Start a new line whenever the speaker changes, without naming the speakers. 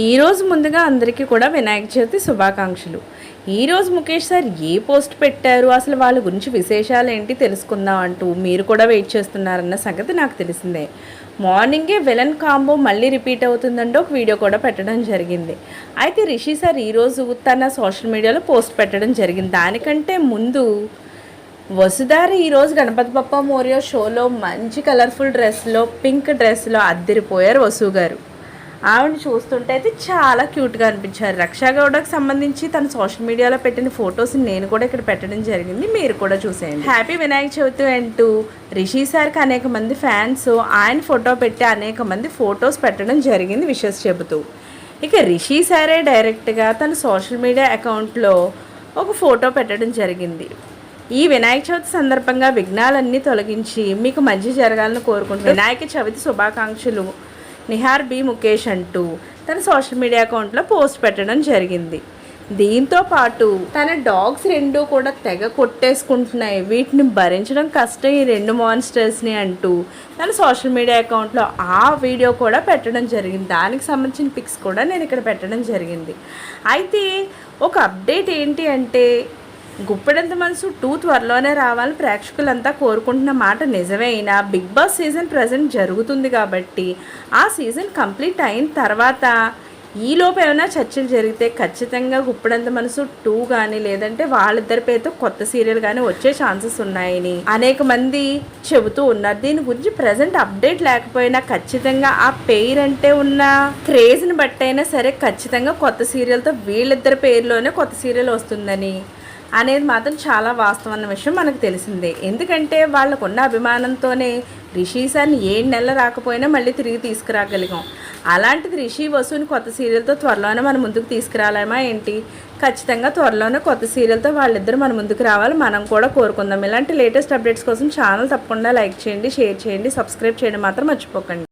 ఈరోజు ముందుగా అందరికీ కూడా వినాయక చవితి శుభాకాంక్షలు. ఈరోజు ముఖేష్ సార్ ఏ పోస్ట్ పెట్టారు? అసలు వాళ్ళ గురించి విశేషాలు ఏంటి తెలుసుకుందాం అంటూ మీరు కూడా వెయిట్ చేస్తున్నారన్న సంగతి నాకు తెలిసిందే. మార్నింగే విలన్ కాంబో మళ్ళీ రిపీట్ అవుతుందంటే ఒక వీడియో కూడా పెట్టడం జరిగింది. అయితే రిషి సార్ ఈరోజు తన సోషల్ మీడియాలో పోస్ట్ పెట్టడం జరిగింది. దానికంటే ముందు వసుధార ఈరోజు గణపతి బప్ప మోరియో షోలో మంచి కలర్ఫుల్ డ్రెస్లో పింక్ డ్రెస్లో అద్దరిపోయారు వసు గారు ఆవిడని చూస్తుంటే అయితే చాలా క్యూట్గా అనిపించారు. రక్షా గౌడకు సంబంధించి తన సోషల్ మీడియాలో పెట్టిన ఫొటోస్ నేను కూడా ఇక్కడ పెట్టడం జరిగింది. మీరు కూడా చూసేయండి. హ్యాపీ వినాయక చవితి అంటూ రిషి సార్కి అనేక మంది ఫ్యాన్స్ ఆయన ఫోటో పెట్టి అనేక మంది ఫొటోస్ పెట్టడం జరిగింది విషెస్ చెబుతూ. ఇక రిషి సారే డైరెక్ట్గా తన సోషల్ మీడియా అకౌంట్లో ఒక ఫోటో పెట్టడం జరిగింది. ఈ వినాయక చవితి సందర్భంగా విఘ్నాలన్నీ తొలగించి మీకు మంచి జరగాలని కోరుకుంటూ వినాయక చవితి శుభాకాంక్షలు. నిహార్ బి ముఖేష్ అంటూ తన సోషల్ మీడియా అకౌంట్లో పోస్ట్ పెట్టడం జరిగింది. దీంతో పాటు తన డాగ్స్ రెండు కూడా తెగ కొట్టేసుకుంటున్నాయి. వీటిని భరించడం కష్టం. ఈ రెండు మాన్స్టర్స్ని అంటూ తన సోషల్ మీడియా అకౌంట్లో ఆ వీడియో కూడా పెట్టడం జరిగింది. దానికి సంబంధించిన పిక్స్ కూడా నేను ఇక్కడ పెట్టడం జరిగింది. అయితే ఒక అప్డేట్ ఏంటి అంటే గుప్పెడంత మనసు టూ త్వరలోనే రావాలని ప్రేక్షకులంతా కోరుకుంటున్న మాట నిజమే అయినా బిగ్ బాస్ సీజన్ ప్రజెంట్ జరుగుతుంది కాబట్టి ఆ సీజన్ కంప్లీట్ అయిన తర్వాత ఈలోపు ఏమైనా చర్చలు జరిగితే ఖచ్చితంగా గుప్పెడంత మనసు టూ కానీ లేదంటే వాళ్ళిద్దరి పేరుతో కొత్త సీరియల్ కానీ వచ్చే ఛాన్సెస్ ఉన్నాయని అనేక మంది చెబుతూ ఉన్నారు. దీని గురించి ప్రజెంట్ అప్డేట్ లేకపోయినా ఖచ్చితంగా ఆ పేరు అంటే ఉన్న క్రేజ్ని బట్టైనా సరే ఖచ్చితంగా కొత్త సీరియల్తో వీళ్ళిద్దరి పేరులోనే కొత్త సీరియల్ వస్తుందని అనేది మాత్రం చాలా వాస్తవం అన్న విషయం మనకు తెలిసిందే. ఎందుకంటే వాళ్ళకున్న అభిమానంతోనే రిషి సార్ని ఏడు నెలలు రాకపోయినా మళ్ళీ తిరిగి తీసుకురాగలిగాం. అలాంటిది రిషి వసూని కొత్త సీరియల్తో త్వరలోనే మన ముందుకు తీసుకురాలేమా ఏంటి? ఖచ్చితంగా త్వరలోనే కొత్త సీరియల్తో వాళ్ళిద్దరు మన ముందుకు రావాలి. మనం కూడా కోరుకుందాం. ఇలాంటి లేటెస్ట్ అప్డేట్స్ కోసం ఛానల్ తప్పకుండా లైక్ చేయండి షేర్ చేయండి సబ్స్క్రైబ్ చేయడం మాత్రం మర్చిపోకండి.